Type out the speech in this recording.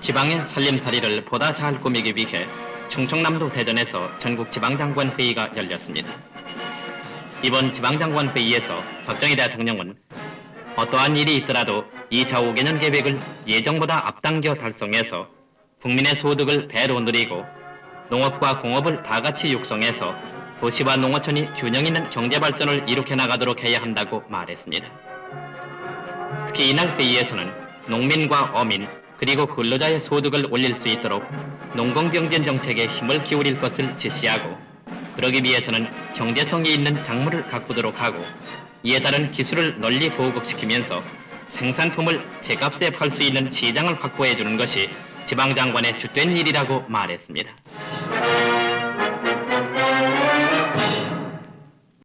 지방의 살림살이를 보다 잘 꾸미기 위해 충청남도 대전에서 전국 지방장관 회의가 열렸습니다. 이번 지방장관 회의에서 박정희 대통령은 어떠한 일이 있더라도 2차 5개년 계획을 예정보다 앞당겨 달성해서 국민의 소득을 배로 늘리고 농업과 공업을 다 같이 육성해서 도시와 농어촌이 균형 있는 경제 발전을 일으켜 나가도록 해야 한다고 말했습니다. 특히 이날 회의에서는 농민과 어민 그리고 근로자의 소득을 올릴 수 있도록 농공병진 정책에 힘을 기울일 것을 지시하고 그러기 위해서는 경제성이 있는 작물을 가꾸도록 하고 이에 따른 기술을 널리 보급시키면서 생산품을 제값에 팔 수 있는 시장을 확보해 주는 것이 지방장관의 주된 일이라고 말했습니다.